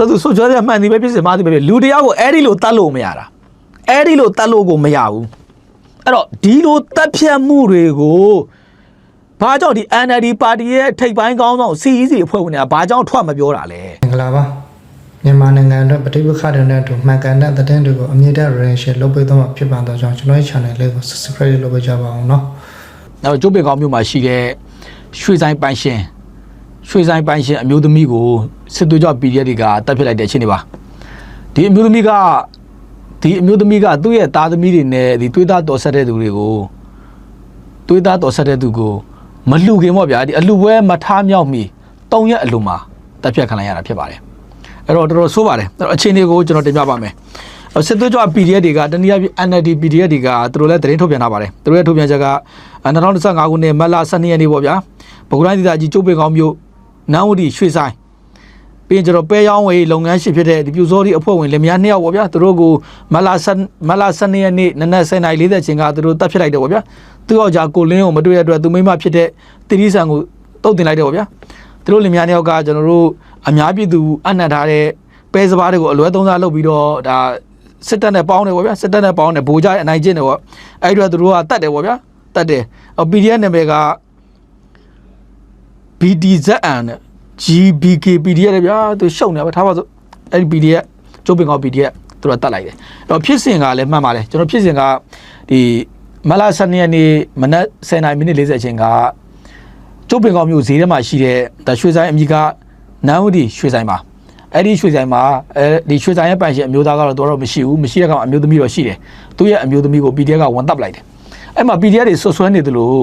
ဆိုသူဆိုကြရမှန်သည်ပဲဖြစ်စေမှားသည်ပဲဖြစ်လူတရားကိုအဲ့ဒီလိုတတ်လို့မရတာအဲ့ဒီလိုတတ်လို့ကိုမရဘူးအဲ့တော့ဒီလိုတပ်ဖြတ်မှုတွေကိုဘာကြောင့်ဒီ NLD ပါတီရဲ့ထိပ်ပိုင်းကောင်းဆောင် CEC အဖွဲ့ဝင်တွေကဘာကြောင့်ထွက်မပြောတာလဲမင်္ဂလာပါမြန်မာနိုင်ငံအတွက်ပဋိပက္ခတွေနဲ့အတူမှန်ကန်တဲ့သတင်းတွေကိုအမြင့်တဲ့ relation လုပ်ပေးသွားမှာဖြစ်ပါတော့ကြောင့်ကျွန်တော်ရဲ့ channel လေးကို subscribe လုပ်ပေးကြပါအောင်နော်။နောက်ကျုပ်ပေကောင်းမြို့မှာရှိတဲ့ရွှေဆိုင်ပိုင်ရှင်ရွှေဆိုင်ပိုင်ရှင်အမျိုးသမီးကို စစ်သွေးကြော PDF တွေကတပ်ဖြတ်လိုက်တဲ့အချိန်တွေပါဒီအမျိုးသမီးကဒီအမျိုးသမီးကသူ့ရဲ့သားသမီးတွေနဲ့ဒီသွေးသားတော်ဆက်တဲ့သူတွေကိုသွေးသားတော်ဆက်တဲ့သူကိုမလှူခင်ပေါ့ဗျာဒီအလှူပွဲမထားမြောက်မီတုံရက်အလှူမှာတပ်ဖြတ်ခံလိုက်ရတာဖြစ်ပါတယ်အဲ့တော့တော်တော်ဆိုးပါတယ်အဲ့တော့အခြေအနေကိုကျွန်တော်တင်ပြပါမယ်အဲ့စစ်သွေးကြွ PDF တွေကတနည်းအားဖြင့် NLD PDF တွေကသူတို့လည်းသတင်းထုတ်ပြန်ထားပါတယ်သူတို့ရဲ့ထုတ်ပြန်ချက်က2025ခုနှစ်မတ်လ12ရက်နေ့ပေါ့ဗျာဗကုတိုင်းဒေသကြီးကျုပ်ပေကောင်းမြို့နန်းဝတီရွှေဆိုင် ပြီးရင်ကျွန်တော်ပဲရောင်းဝယ်လုပ်ငန်းရှင်ဖြစ်တဲ့ဒီပြူစောဒီအဖွဲ့ဝင်လင်မယားနှစ်ယောက်ပေါ့ဗျာသူတို့ကိုမတ်လ10မတ်လ12ရက်နေ့နနက်10:40ချင်းကသူတို့တပ်ဖြတ်လိုက်တယ်ပေါ့ဗျာသူယောက်ျားကိုလင်းကိုမတွေ့ရတဲ့အတွက်သူမိန်းမဖြစ်တဲ့တိရိษံကိုတုတ်တင်လိုက်တယ်ပေါ့ဗျာသူတို့လင်မယားနှစ်ယောက်ကကျွန်တော်တို့အများပြည်သူအနှံ့ထားတဲ့ပဲစပားတွေကိုအလွဲသုံးစားလုပ်ပြီးတော့ဒါစစ်တပ်နဲ့ပေါင်းတယ်ပေါ့ဗျာစစ်တပ်နဲ့ပေါင်းတယ်ဗိုလ်ကြရဲ့အနိုင်ကျင့်တယ်ပေါ့အဲ့ဒီတော့သူတို့ကတတ်တယ်ပေါ့ဗျာတတ်တယ်အော် PDF နာမည်က BDZN နဲ့ GBK PDF လေဗျာသူရှုံနေပါထားပါစို့အဲ့ဒီ PDF ကျုပ်ပင်ကော PDF သူတို့ကတတ်လိုက်တယ်အဲ့တော့ဖြစ်စဉ်ကလည်းမှတ်ပါတယ်ကျွန်တော်ဖြစ်စဉ်ကဒီမလာ12ရက်နေ့မနက်10:40မိနစ်40အချိန်ကကျုပ်ပင်ကောမျိုးဈေးထဲမှာရှိတဲ့ဒါရွှေဆိုင်အမိကနန်းဝတီရွှေဆိုင်မှာအဲ့ဒီရွှေဆိုင်မှာအဲဒီရွှေဆိုင်ရဲ့ပိုင်ရှင်အမျိုးသားကတော့တော့မရှိဘူးမရှိတဲ့ကောင်အမျိုးသမီးတော့ရှိတယ်သူ့ရဲ့အမျိုးသမီးကို PDF ကဝန်တပ်လိုက်တယ်အဲ့မှာ PDF တွေဆွဆွဲနေတယ်လို့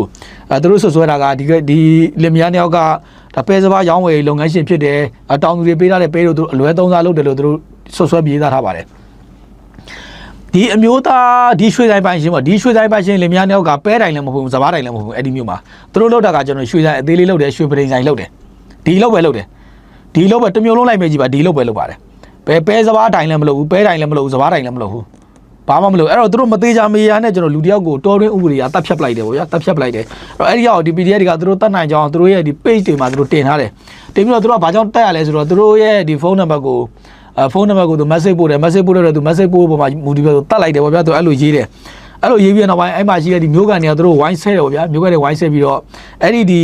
အဲသူတို့ဆွဆွဲတာကဒီကဒီလင်မယားနှစ်ယောက်က ဒါပဲစပါးရောင်းဝယ်လုပ်ငန်းရှင်ဖြစ်တယ်အတောင်သူတွေပေးထားတဲ့ပေးလို့သူတို့အလွဲသုံးစားလုပ်တယ်လို့သူတို့ဆွဆွဲပြေးသားထားပါတယ်ဒီအမျိုးသားဒီရွှေဆိုင်ပိုင်ရှင်ပေါ့ဒီရွှေဆိုင်ပိုင်ရှင်လင်မယားနှစ်ယောက်ကပဲတိုင်လည်းမဟုတ်ဘူးစပားတိုင်လည်းမဟုတ်ဘူးအဲ့ဒီမျိုးမှာသူတို့လောက်တာကကျွန်တော်ရွှေဆိုင်အသေးလေးလောက်တယ်ရွှေပရိန်ဆိုင်လောက်တယ်ဒီလောက်ပဲလောက်တယ်ဒီလောက်ပဲတစ်မျိုးလုံးလိုက်ပဲကြည့်ပါဒီလောက်ပဲလောက်ပါတယ်ပဲပဲစပားတိုင်လည်းမလုပ်ဘူးပဲတိုင်လည်းမလုပ်ဘူးစပားတိုင်လည်းမလုပ်ဘူး ဘာမှမလုပ်အဲ့တော့သူတို့မသေးချာမေးရနဲ့ကျွန်တော်လူတယောက်ကိုတော်ရင်းဥပဒေကတတ်ဖြတ်ပလိုက်တယ်ဗောဗျာတတ်ဖြတ်ပလိုက်တယ်အဲ့တော့အဲ့ဒီရောက်ဒီ PDF တွေကသူတို့တတ်နိုင်ကြအောင်သူတို့ရဲ့ဒီ page တွေမှာသူတို့တင်ထားတယ်တင်ပြီးတော့သူတို့ကဘာကြောင့်တက်ရလဲဆိုတော့သူတို့ရဲ့ဒီဖုန်းနံပါတ်ကိုအဲဖုန်းနံပါတ်ကိုသူ message ပို့တယ် message ပို့တော့သူ message ပို့ပေါ်မှာမူတည်ပြီးတော့တတ်လိုက်တယ်ဗောဗျာသူအဲ့လိုရေးတယ်အဲ့လိုရေးပြီးတော့နောက်ပိုင်းအဲ့မှာရှိတဲ့ဒီမျိုးကန်တွေကသူတို့ဝိုင်းဆဲတယ်ဗောဗျာမျိုးကန်တွေဝိုင်းဆဲပြီးတော့အဲ့ဒီဒီ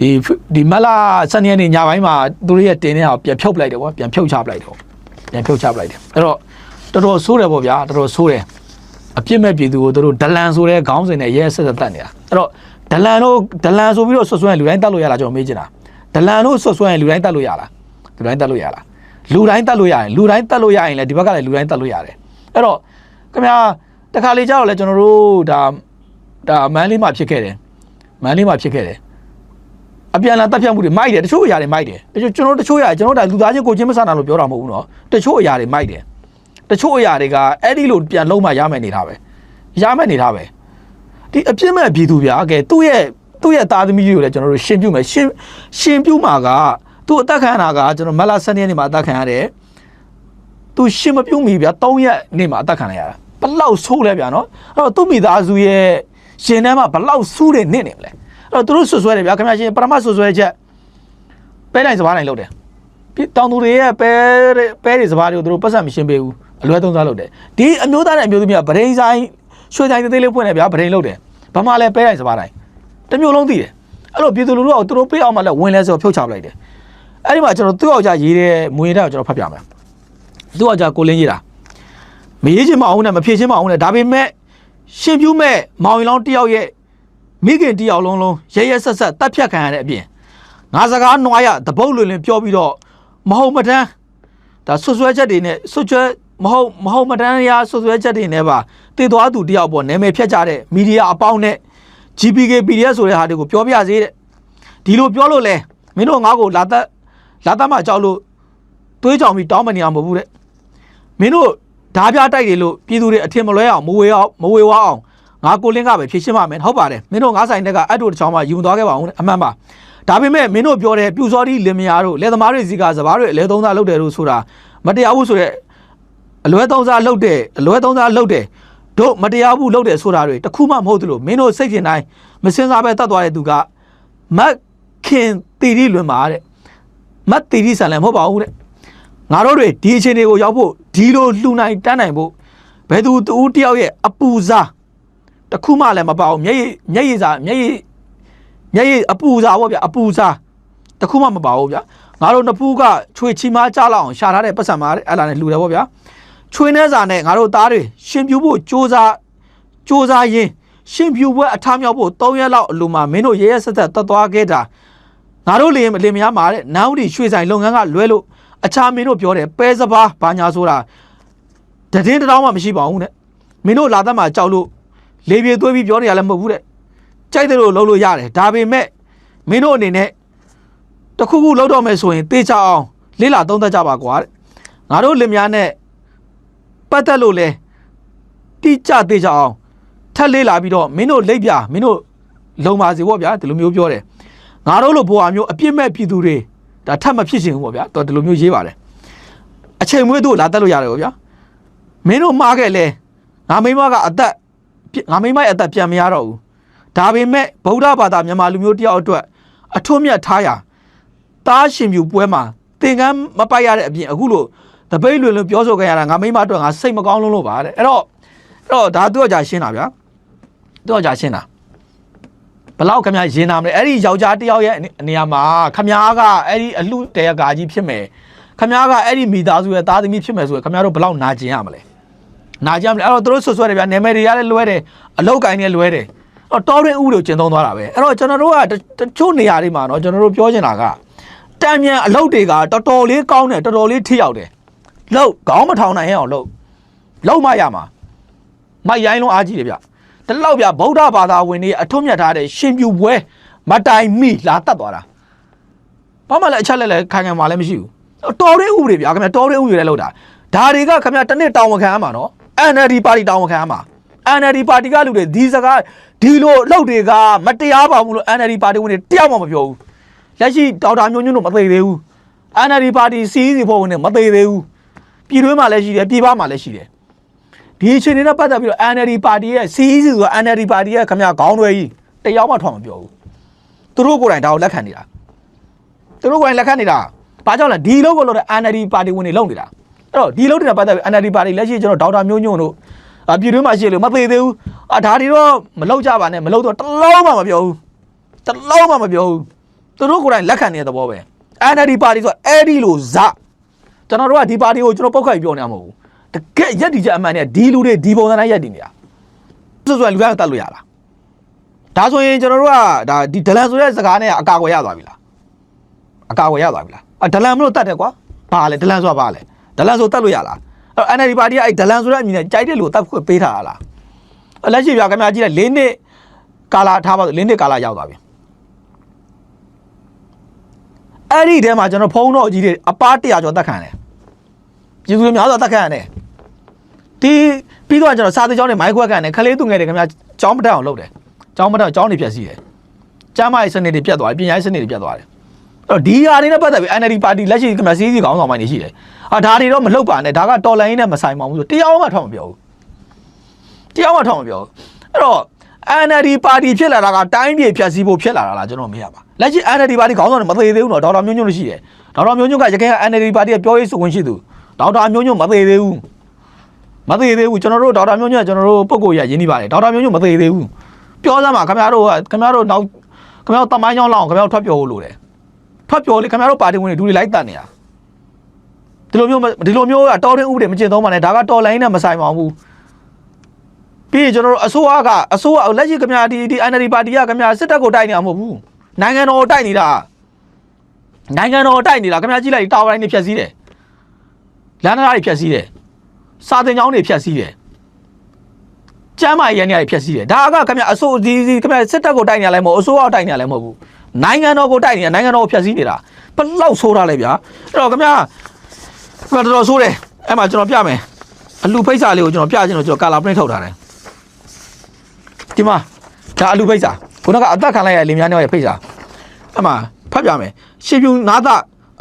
ဒီဒီမလာစနေနေ့ညပိုင်းမှာသူတို့ရဲ့တင်တဲ့ဟာကိုပြန်ဖြုတ်ပလိုက်တယ်ဗောပြန်ဖြုတ်ချပလိုက်တယ်ဗောပြန်ဖြုတ်ချပလိုက်တယ်အဲ့တော့ တော်တော်ဆိုးတယ်ဗောဗျာတော်တော်ဆိုးတယ်အပြစ်မဲ့ပြည်သူကိုတို့ဒလန်ဆိုတဲ့ခေါင်းစဉ်နဲ့ရဲဆက်ဆက်တတ်နေတာအဲ့တော့ဒလန်တို့ဒလန်ဆိုပြီးတော့ဆွဆွဲရင်လူတိုင်းတတ်လို့ရလားကျွန်တော်မေးချင်တာဒလန်တို့ဆွဆွဲရင်လူတိုင်းတတ်လို့ရလားလူတိုင်းတတ်လို့ရလားလူတိုင်းတတ်လို့ရရင်လူတိုင်းတတ်လို့ရရင်လည်းဒီဘက်ကလည်းလူတိုင်းတတ်လို့ရတယ်အဲ့တော့ခင်ဗျာတခါလေကြာတော့လေကျွန်တော်တို့ဒါဒါမန်းလေးမှာဖြစ်ခဲ့တယ်မန်းလေးမှာဖြစ်ခဲ့တယ်အပြန်လာတက်ဖြတ်မှုတွေမိုက်တယ်တချို့အရာတွေမိုက်တယ်တချို့ကျွန်တော်တချို့အရာကျွန်တော်ဒါလူသားချင်းကိုချင်းမဆန်တာလို့ပြောတာမဟုတ်ဘူးနော်တချို့အရာတွေမိုက်တယ် တချို့အရာတွေကအဲ့ဒီလိုပြန်လုံးမှရမယ်နေတာပဲရမယ်နေတာပဲဒီအပြစ်မဲ့ပြည်သူဗျာကဲသူ့ရဲ့သူ့ရဲ့သားသမီးတွေကိုလည်းကျွန်တော်တို့ရှင်းပြမယ်ရှင်းရှင်းပြမှာကသူ့အသက်ခံရတာကကျွန်တော်မလာစနေနေ့မှာအသက်ခံရတယ်သူရှင်းမပြုံးမီဗျာ၃ရက်နေ့မှာအသက်ခံရရတာဘလောက်ဆိုးလဲဗျာနော်အဲ့တော့သူ့မိသားစုရဲ့ရှင်ထဲမှာဘလောက်ဆူးတယ်နစ်နေမလဲအဲ့တော့သူတို့ဆွဆွဲတယ်ဗျာခင်ဗျာရှင်ပရမဆွဆွဲချက်ပဲတိုင်းစပားတိုင်းလုပ်တယ်ပြည်တောင်သူတွေရဲ့ပဲတဲ့ပဲတွေစပားတွေကိုသူတို့ပတ်စံမရှင်းပေးဘူး အလွဲသုံးစားလုပ်တယ်ဒီအမျိုးသားနဲ့အမျိုးသမီးကဗရိန်ဆိုင်ရွှေဆိုင်သေးသေးလေးဖွင့်နေဗျာဗရိန်လုပ်တယ်ဘာမှလည်းပဲတိုင်းစပားတိုင်းတစ်မျိုးလုံးသိတယ်အဲ့လိုပြည်သူလူထုကသူတို့ပေးအောင်မှလည်းဝင်လဲဆိုဖြုတ်ချပလိုက်တယ်အဲ့ဒီမှာကျွန်တော်သူ့ယောက်ျားရေးတဲ့မွေတဲ့ကိုကျွန်တော်ဖတ်ပြမယ်သူ့ယောက်ျားကိုလင်းရေးတာမရေးချင်းမအောင်နဲ့မဖြေချင်းမအောင်နဲ့ဒါပေမဲ့ရှင်ပြူးမဲ့မောင်ရင်လောင်းတယောက်ရဲ့မိခင်တယောက်လုံးလုံးရဲရဲဆက်ဆက်တတ်ဖြတ်ခံရတဲ့အပြင်ငါစကားနွားရတပုတ်လွင်လွင်ပြောပြီးတော့မဟုတ်မတန်းဒါဆွဆွဲချက်တွေနဲ့ဆွဆွဲ မဟုတ်မဟုတ်မတန်းရာဆွဆွဲချက်တွေနဲ့ပါတည်သွားသူတယောက်ပေါ့နာမည်ဖြတ်ကြတဲ့မီဒီယာအပေါင်းနဲ့ GPK PDF ဆိုတဲ့ဟာတွေကိုပြောပြစေတဲ့ဒီလိုပြောလို့လဲမင်းတို့ငါ့ကိုလာသက်လာသက်မှကြောက်လို့သွေးကြောင်ပြီးတောင်းမနေအောင်မဟုတ်ဘူးတဲ့မင်းတို့ဓာပြတိုက်တယ်လို့ပြည်သူတွေအထင်မလွဲအောင်မဝေအောင်မဝေဝါအောင်ငါကိုလင်းကပဲဖြည့်ရှင်းပါမယ်ဟုတ်ပါတယ်မင်းတို့ငါဆိုင်တက်ကအတ်တို့တစ်ချောင်းမှယူမသွားခဲ့ပါဘူးတဲ့အမှန်ပါဒါပေမဲ့မင်းတို့ပြောတဲ့ပြူစောတိလင်မယားတို့လက်သမားတွေစီကစဘာတွေအလဲသုံးစားလုပ်တယ်လို့ဆိုတာမတရားဘူးဆိုရက် အလွဲသုံးစားလုပ်တယ်အလွဲသုံးစားလုပ်တယ်တို့မတရားဘူးလုပ်တယ်ဆိုတာတွေတခုမှမဟုတ်သလိုမင်းတို့စိတ်ကျင်တိုင်းမစင်စားပဲတတ်သွားတဲ့သူကမတ်ခင်တီရီလွင်ပါတဲ့မတ်တီရီဆန်လည်းမဟုတ်ပါဘူးတဲ့ငါတို့တွေဒီအခြေအနေကိုရောက်ဖို့ဒီလိုလှူနိုင်တန်းနိုင်ဖို့ဘယ်သူတူတယောက်ရဲ့အပူစားတစ်ခုမှလည်းမပါဘူးမျက်ရည်မျက်ရည်စားမျက်ရည်မျက်ရည်အပူစားပေါ့ဗျအပူစားတစ်ခုမှမပါဘူးဗျငါတို့နှစ်ဖူးကချွေချီမားကြလောက်အောင်ရှာထားတဲ့ပတ်စံမာတဲ့အဲ့လာနဲ့လှူတယ်ပေါ့ဗျာ ချွေနှဲစာနဲ့ငါတို့သားတွေရှင်ပြူဖို့စူးစမ်းစူးစမ်းရင်းရှင်ပြူပွဲအထားမြောက်ဖို့၃ရက်လောက်အလိုမှာမင်းတို့ရဲရဲဆက်ဆက်တတ်သွားခဲ့တာငါတို့လေလင်မယားမှာတဲ့နန်းဦးဒီရွှေဆိုင်လုပ်ငန်းကလွဲလို့အခြားမင်းတို့ပြောတယ်ပဲစပါးဘာညာဆိုတာတည်င်းတစ်တောင်းမှမရှိပါဘူးတဲ့မင်းတို့လာသက်မှာကြောက်လို့လေပြေသွေးပြီးပြောနေရလည်းမဟုတ်ဘူးတဲ့ကြိုက်တယ်လို့လုပ်လို့ရတယ်ဒါပေမဲ့မင်းတို့အနေနဲ့တစ်ခုခုလုပ်တော့မယ်ဆိုရင်တေချအောင်လေးလာသုံးသက်ကြပါကွာတဲ့ငါတို့လင်မယားနဲ့ ပတ်သက်လို့လဲတိကျသေးကြအောင်ထပ်လေးလာပြီးတော့မင်းတို့လိပ်ပြမင်းတို့လုံပါစေပေါ့ဗျာဒီလိုမျိုးပြောတယ်ငါတို့လိုဘဝမျိုးအပြစ်မဲ့ပြည်သူတွေဒါထပ်မဖြစ်ချင်ဘူးပေါ့ဗျာတော်ဒီလိုမျိုးရေးပါတယ်အချိန်မွေးတို့လာတက်လို့ရတယ်ပေါ့ဗျာမင်းတို့မှားခဲ့လဲငါမိမကအသက်ငါမိမရဲ့အသက်ပြန်မရတော့ဘူးဒါပေမဲ့ဗုဒ္ဓဘာသာမြန်မာလူမျိုးတယောက်အတွက်အထွတ်မြတ်ထားရာတားရှင်ပြူပွဲမှာသင်္ကန်းမပိုက်ရတဲ့အပြင်အခုလို တပိတ်လွင်လွင်ပြောဆိုခဲ့ရတာငါမိမအတွက်ငါစိတ်မကောင်းလုံးလို့ပါတဲ့အဲ့တော့အဲ့တော့ဒါသူ့အကြရှင်းတာဗျာသူ့အကြရှင်းတာ ဘလောက်ခမရင်နာမလဲအဲ့ဒီယောက်ျားတစ်ယောက်ရဲ့အနေရာမှာခမကအဲ့ဒီအလှတဲကာကြီးဖြစ်မယ်ခမကအဲ့ဒီမိသားစုရဲ့သားသမီးဖြစ်မယ်ဆိုရင်ခမတို့ဘလောက်နာကျင်ရမလဲနာကျင်ရမလဲအဲ့တော့သူတို့ဆွဆွဲတယ်ဗျာနာမည်တွေကလည်းလွဲတယ်အလောက်ကင်လည်းလွဲတယ်အဲ့တော့တော်ရင်ဥတွေကိုကျင့်သုံးသွားတာပဲအဲ့တော့ကျွန်တော်တို့ကတချို့နေရာတွေမှာเนาะကျွန်တော်တို့ပြောချင်တာကတံမြန်အလောက်တွေကတော်တော်လေးကောင်းတယ်တော်တော်လေးထိရောက်တယ် လောက်ခေါင်းမထောင်နိုင်ရအောင်လောက်လောက်မရမှာမိုက်ရိုင်းလုံးအားကြီးတယ်ဗျတလောက်ပြဗုဒ္ဓဘာသာဝင်တွေအထွတ်မြတ်ထားတဲ့ရှင်ပြူပွဲမတိုင်မိလာတတ်သွားတာဘာမှလည်းအချက်လက်လည်းခံခံမှလည်းမရှိဘူးတော်ရဲဥပဒေဗျာခင်ဗျာတော်ရဲဥပဒေလည်းလောက်တာဒါတွေကခင်ဗျာတစ်နှစ်တောင်းဝန်ခံရမှာနော် NLD ပါတီတောင်းဝန်ခံရမှာ NLD ပါတီကလူတွေဒီစကားဒီလိုလောက်တွေကမတရားပါဘူးလို့ NLD ပါတီဝင်တွေတယောက်မှမပြောဘူးလက်ရှိဒေါက်တာမျိုးညွန့်တို့မသိသေးဘူး NLD ပါတီစီးစီဖို့ဝင်တွေမသိသေးဘူး ပြည်တွင်းမှာလည်းရှိတယ်ပြည်ပမှာလည်းရှိတယ်ဒီအချိန်နဲ့ပတ်သက်ပြီးတော့ NLD ပါတီရဲ့ CEC ဆိုတာ NLD ပါတီရဲ့ခမရခေါင်းတွေကြီးတယောက်မှထွက်မပြောဘူးသူတို့ကိုယ်တိုင်ဒါကိုလက်ခံနေတာသူတို့ကိုယ်တိုင်လက်ခံနေတာဘာကြောင့်လဲဒီလိုကိုလို့တဲ့ NLD ပါတီဝင်တွေလုံနေတာအဲ့တော့ဒီလိုတွေနဲ့ပတ်သက်ပြီး NLD ပါတီလက်ရှိကျွန်တော်ဒေါက်တာမျိုးညွန့်တို့အပြည်တွင်းမှာရှိလို့မသေးသေးဘူးအာဒါတွေတော့မလုံကြပါနဲ့မလုံတော့တလုံးမှမပြောဘူးတလုံးမှမပြောဘူးသူတို့ကိုယ်တိုင်လက်ခံနေတဲ့သဘောပဲ NLD ပါတီဆိုအဲ့ဒီလိုဇ ကျွန်တော်တို့ကဒီပါတီကိုကျွန်တော်ပုတ်ခတ်ပြီးပြောနေတာမဟုတ်ဘူးတကယ်ရက်ဒီချက်အမှန်နဲ့ဒီလူတွေဒီပုံစံနဲ့ရက်ဒီနေတာစွတ်စွတ်လူကတတ်လို့ရလားဒါဆိုရင်ကျွန်တော်တို့ကဒါဒီဒလန်ဆိုတဲ့စကားနဲ့အကာအကွယ်ရသွားပြီလားအကာအကွယ်ရသွားပြီလားအဒလန်မလို့တတ်တယ်ကွာဘာလဲဒလန်ဆိုတာဘာလဲဒလန်ဆိုတတ်လို့ရလားအဲ့ NLD ပါတီကအဲ့ဒလန်ဆိုတဲ့အမည်နဲ့ကြိုက်တဲ့လူကိုတတ်ခွင့်ပေးထားတာလားအဲ့လက်ရှိပြခင်ဗျာကြည့်လိုက်၄နှစ်ကာလာထားပါ၄နှစ်ကာလာရောက်သွားပြီအဲ့ဒီထဲမှာကျွန်တော်ဖုန်းတော်ကြီးတွေအပား100ကျော်တက်ခံတယ် ပြည်သူတွေများစွာတက်ခံရတယ်ဒီပြီးတော့ကျွန်တော်စာသင်ကျောင်းတွေမိုက်ခွက်ကန်တယ်ခလေးသူငယ်တွေခင်ဗျာကျောင်းမတက်အောင်လုပ်တယ်ကျောင်းမတက်အောင်ကျောင်းတွေပြည့်စည်တယ်ကျမ်းမာရေးစနစ်တွေပြတ်သွားတယ်ပညာရေးစနစ်တွေပြတ်သွားတယ်အဲ့တော့ဒီဟာတွေနဲ့ပတ်သက်ပြီး NLD ပါတီလက်ရှိခင်ဗျာစီးစီးခေါင်းဆောင်ပိုင်းတွေရှိတယ်ဟာဒါတွေတော့မလုပ်ပါနဲ့ဒါကတော်လိုင်းနဲ့မဆိုင်ပါဘူးဆိုတရားမှထောက်မပြောဘူးတရားမှထောက်မပြောဘူးအဲ့တော့ NLD ပါတီဖြစ်လာတာကတိုင်းပြည်ဖြတ်စည်းဖို့ဖြစ်လာတာလားကျွန်တော်မေးရပါလက်ရှိ NLD ပါတီခေါင်းဆောင်တွေမသေးသေးဘူးနော်ဒေါက်တာမျိုးညွန့်လို့ရှိတယ်ဒေါက်တာမျိုးညွန့်ကရခိုင်က NLD ပါတီကပြောရေးဆိုခွင့်ရှိသူ ဒေါက်တာမျိုးညွန့်မသေးသေးဘူးမသေးသေးဘူးကျွန်တော်တို့ဒေါက်တာမျိုးညွန့်ကကျွန်တော်တို့ပုံကိုရရင်းနေပါတယ်ဒေါက်တာမျိုးညွန့်မသေးသေးဘူးပြောစမ်းပါခင်ဗျားတို့ကခင်ဗျားတို့နောက်ခင်ဗျားတို့တမိုင်းကြောင်းလောက်အောင်ခင်ဗျားတို့ထွက်ပြောဖို့လိုတယ်ထွက်ပြောလေခင်ဗျားတို့ပါတီဝင်တွေဒူတွေလိုက်တတ်နေတာဒီလိုမျိုးမဒီလိုမျိုးကတော်တဲ့ဥပဒေမကျင့်သုံးပါနဲ့ဒါကတော်လိုင်းနဲ့မဆိုင်ပါဘူးပြီးရင်ကျွန်တော်တို့အစိုးရကအစိုးရလက်ရှိခင်ဗျာဒီဒီ NLD ပါတီကခင်ဗျာစစ်တပ်ကိုတိုက်နေတာမဟုတ်ဘူးနိုင်ငံတော်ကိုတိုက်နေတာနိုင်ငံတော်ကိုတိုက်နေတာခင်ဗျာကြည့်လိုက်တာဝါတိုင်းတွေဖြတ်စည်းတယ် လမ်းနားတွေဖြတ်စည်းတယ်စာတင်ကြောင်းတွေဖြတ်စည်းတယ်။ကျမ်းမာရေးရန်တွေဖြတ်စည်းတယ်။ဒါကခင်ဗျအစိုးဒီဒီခင်ဗျစစ်တပ်ကိုတိုက်နေရလဲမဟုတ်အစိုးရကိုတိုက်နေရလဲမဟုတ်ဘူး။နိုင်ငံတော်ကိုတိုက်နေရနိုင်ငံတော်ကိုဖြတ်စည်းနေတာဘယ်လောက်ဆိုးတာလဲဗျာ။အဲ့တော့ခင်ဗျခင်ဗျတော်တော်ဆိုးတယ်။အဲ့မှာကျွန်တော်ပြမယ်။အလူဖိတ်စာလေးကိုကျွန်တော်ပြချင်လို့ကျွန်တော်ကာလာပရင့်ထုတ်ထားတယ်။ဒီမှာဒါအလူဖိတ်စာခုနကအသက်ခံလိုက်ရလင်များနေရဲ့ဖိတ်စာအဲ့မှာဖတ်ပြမယ်။ရှင်ပြူနာသ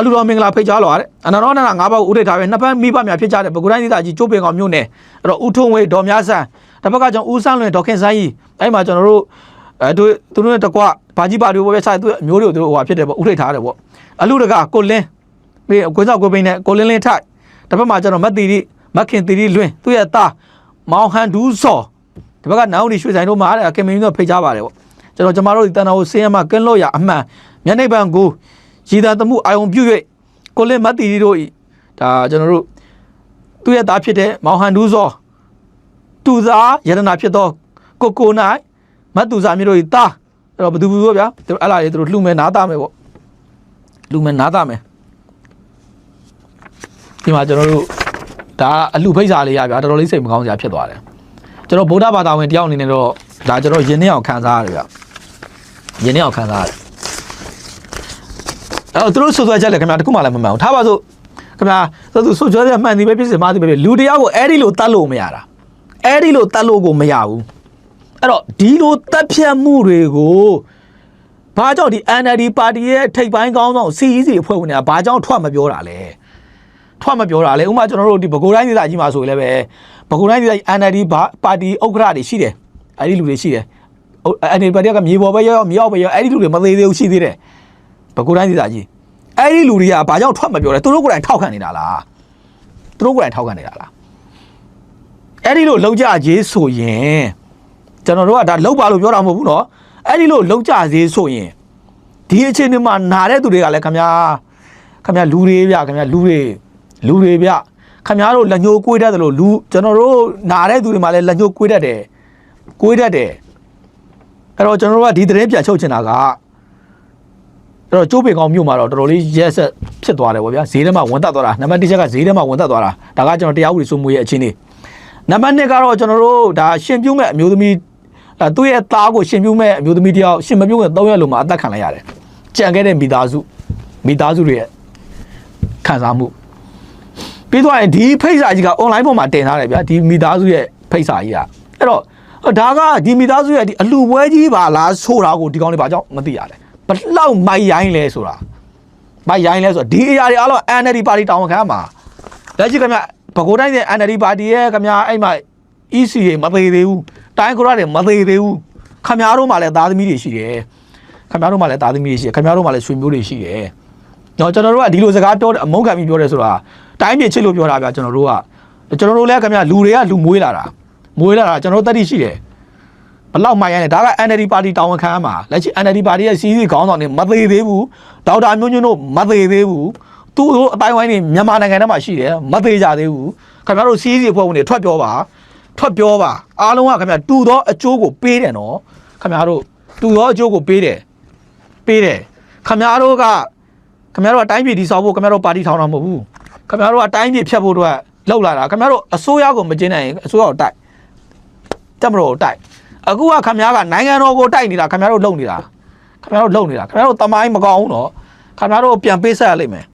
အလူတော်မင်္ဂလာဖိတ်ကြားလာတဲ့အနန္တောနန္ဒငါးပါးကိုဥထိတ်ထားပဲနှစ်ဖက်မိဘများဖြစ်ကြတဲ့ပကုတိုင်းဒေသကြီးကျိုးပင်ကောင်မြို့နယ်အဲ့တော့ဦးထုံးဝေဒေါ်များဆန်းတစ်ဖက်ကကျွန်တော်ဦးဆန်းလွင်ဒေါ်ခင်ဆန်းကြီးအဲ့မှာကျွန်တော်တို့အဲသူသူတို့နဲ့တကွဘာကြီးပါတွေပေါ့ပဲဆိုင်သူအမျိုးတွေကိုသူတို့ဟိုဟာဖြစ်တယ်ပေါ့ဥထိတ်ထားတယ်ပေါ့အလူတကကိုလင်းမပြီးကိုစောက်ကိုပိန်းနဲ့ကိုလင်းလင်းထိုက်တစ်ဖက်မှာကျွန်တော်မတ်တီရီမက်ခင်တီရီလွင်သူ့ရဲ့သားမောင်ဟန်ဒူးစော်ဒီဘက်ကနောင်ဒီရွှေဆိုင်တို့မှာတဲ့ကင်မင်းတို့ဖိတ်ကြပါတယ်ပေါ့ကျွန်တော်ကျမတို့ဒီတန်တော်ကိုစင်းရမှာကင်းလို့ရအမှန်မျက်နှိပ်ပံကို ရည်သားသမှုအာယုံပြု၍ကိုလင်းမတ်တီရီတို့ဤဒါကျွန်တော်တို့သူ့ရဲ့သားဖြစ်တဲ့မောင်ဟန်ဒူးစော်သူသားယရနာဖြစ်သောကိုကိုနိုင်မတ်သူစာမျိုးတို့ဤသားအဲ့တော့ဘယ်သူဘူးဗျာသူအဲ့လာလေးသူတို့လှူမယ်နားသားမယ်ပေါ့လှူမယ်နားသားမယ်ဒီမှာကျွန်တော်တို့ဒါအလှဖိတ်စာလေးရဗျာတော်တော်လေးစိတ်မကောင်းစရာဖြစ်သွားတယ်ကျွန်တော်ဗုဒ္ဓဘာသာဝင်တယောက်အနေနဲ့တော့ဒါကျွန်တော်ယဉ်နေအောင်ခံစားရတယ်ဗျယဉ်နေအောင်ခံစားရတယ် အဲ့တော့သူတို့ဆွဆွဲချက်လည်းခင်ဗျာတခုမှလည်းမမှန်ဘူးထားပါစို့ခင်ဗျာသူတို့ဆွဆွဲချက်မှန်သည်ပဲဖြစ်စေမှားသည်ပဲဖြစ်လူတရားကိုအဲ့ဒီလိုတတ်လို့မရတာအဲ့ဒီလိုတတ်လို့ကိုမရဘူးအဲ့တော့ဒီလိုတက်ဖြတ်မှုတွေကိုဘာကြောင့်ဒီ NLD ပါတီရဲ့ထိပ်ပိုင်းကောင်းဆောင် CEC အဖွဲ့ဝင်တွေကဘာကြောင့်ထွက်မပြောတာလဲထွက်မပြောတာလေဥပမာကျွန်တော်တို့ဒီဘကိုတိုင်းဒေသကြီးမှာဆိုရင်လည်းပဲဘကိုတိုင်းဒေသကြီး NLD ဘာပါတီဥက္ကဋ္ဌတွေရှိတယ်အဲ့ဒီလူတွေရှိတယ်ဟုတ် NLD ပါတီကမြေပေါ်ပဲရောက်ရောက်မြေအောက်ပဲရောက်အဲ့ဒီလူတွေမသေးသေးဘူးရှိသေးတယ် ဘကိုတိုင်းဒေသကြီးအဲ့ဒီလူတွေကဘာကြောင့်ထွက်မပြောလဲသူတို့ကိုယ်တိုင်ထောက်ခံနေတာလားသူတို့ကိုယ်တိုင်ထောက်ခံနေတာလားအဲ့ဒီလိုလောက်ကြကြီးဆိုရင်ကျွန်တော်တို့ကဒါလောက်ပါလို့ပြောတာမဟုတ်ဘူးเนาะအဲ့ဒီလိုလောက်ကြကြီးဆိုရင်ဒီအချိန်ဒီမှာနာတဲ့သူတွေကလည်းခင်ဗျာခင်ဗျာလူတွေဗျခင်ဗျာလူတွေ လူတွေဗျခင်ဗျားတို့လက်ညှိုးကွေးတတ်တယ်လို့လူကျွန်တော်တို့နာတဲ့သူတွေမှာလည်းလက်ညှိုးကွေးတတ်တယ်ကွေးတတ်တယ်အဲ့တော့ကျွန်တော်တို့ကဒီသတင်းပြန်ချုပ်ချင်တာက အဲ့တော့ကျိုးပေကောင်းမြို့မှာတော့တော်တော်လေးရက်ဆက်ဖြစ်သွားတယ်ဗောဗျာဈေးထဲမှာဝင်တက်သွားတာနံပါတ်1ချက်ကဈေးထဲမှာဝင်တက်သွားတာဒါကကျွန်တော်တရားဥပဒေစိုးမိုးရဲ့အခြေအနေနံပါတ်2ကတော့ကျွန်တော်တို့ဒါရှင်ပြုံးမဲ့အမျိုးသမီးအဲသူ့ရဲ့သားကိုရှင်ပြုံးမဲ့အမျိုးသမီးတယောက်ရှင်မပြုံးတဲ့3ရက်လုံးမှာအသက်ခံလိုက်ရတယ်ကြံခဲ့တဲ့မိသားစုမိသားစုတွေရဲ့ခံစားမှုပြီးတော့ရင်ဒီဖိတ်စာကြီးက online ပေါ်မှာတင်ထားတယ်ဗျာဒီမိသားစုရဲ့ဖိတ်စာကြီးကအဲ့တော့ဒါကဒီမိသားစုရဲ့ဒီအလူပွဲကြီးပါလားဆိုတာကိုဒီကောင်းလေးဘာကြောင့်မသိရလဲ ဘလောက်မိုက်ရိုင်းလဲဆိုတာမိုက်ရိုင်းလဲဆိုတာဒီအရာတွေအားလုံး NLD ပါတီတောင်းခံမှာလက်ရှိကမြဘကိုးတိုင်းရဲ့ NLD ပါတီရဲ့ကမြအဲ့မှာ EC တွေမသေးသေးဘူးတိုင်းကရတွေမသေးသေးဘူးခမများတို့မှလည်းသားသမီးတွေရှိတယ်ခမများတို့မှလည်းသားသမီးတွေရှိတယ်ခမများတို့မှလည်းဆွေမျိုးတွေရှိတယ်တော့ကျွန်တော်တို့ကဒီလိုစကားပြောတယ်အမုန်းခံပြီးပြောတယ်ဆိုတာတိုင်းပြည်ချစ်လို့ပြောတာဗျာကျွန်တော်တို့ကကျွန်တော်တို့လည်းခင်ဗျာလူတွေကလူမွေးလာတာမွေးလာတာကျွန်တော်တို့တတိရှိတယ် ဘလောက်မှရရင်ဒါက NLD ပါတီတောင်းဝန်ခံရမှာလက်ရှိ NLD ပါတီရဲ့စီးစီးခေါင်းဆောင်တွေမသေးသေးဘူးဒေါက်တာမျိုးညွန့်တို့မသေးသေးဘူးသူတို့အတိုင်းဝိုင်းနေမြန်မာနိုင်ငံထဲမှာရှိတယ်မသေးကြသေးဘူးခင်ဗျားတို့စီးစီးအဖွဲ့ဝင်တွေထွက်ပြောပါထွက်ပြောပါအားလုံးကခင်ဗျာတူသောအကျိုးကိုပေးတယ်နော်ခင်ဗျားတို့တူသောအကျိုးကိုပေးတယ်ပေးတယ်ခင်ဗျားတို့ကခင်ဗျားတို့ကတိုင်းပြည်တည်ဆောက်ဖို့ခင်ဗျားတို့ပါတီထောင်တာမဟုတ်ဘူးခင်ဗျားတို့ကတိုင်းပြည်ဖြတ်ဖို့အတွက်လောက်လာတာခင်ဗျားတို့အစိုးရကိုမကျင်းနိုင်ရင်အစိုးရကိုတိုက်တက်မတော်ကိုတိုက် အခုကခင်ဗျားကနိုင်ငံတော်ကိုတိုက်နေတာခင်ဗျားတို့လုံနေတာခင်ဗျားတို့လုံနေတာခင်ဗျားတို့တမိုင်းမကောင်းဘူးနော်ခင်ဗျားတို့ပြန်ပေးဆက်ရလိမ့်မယ်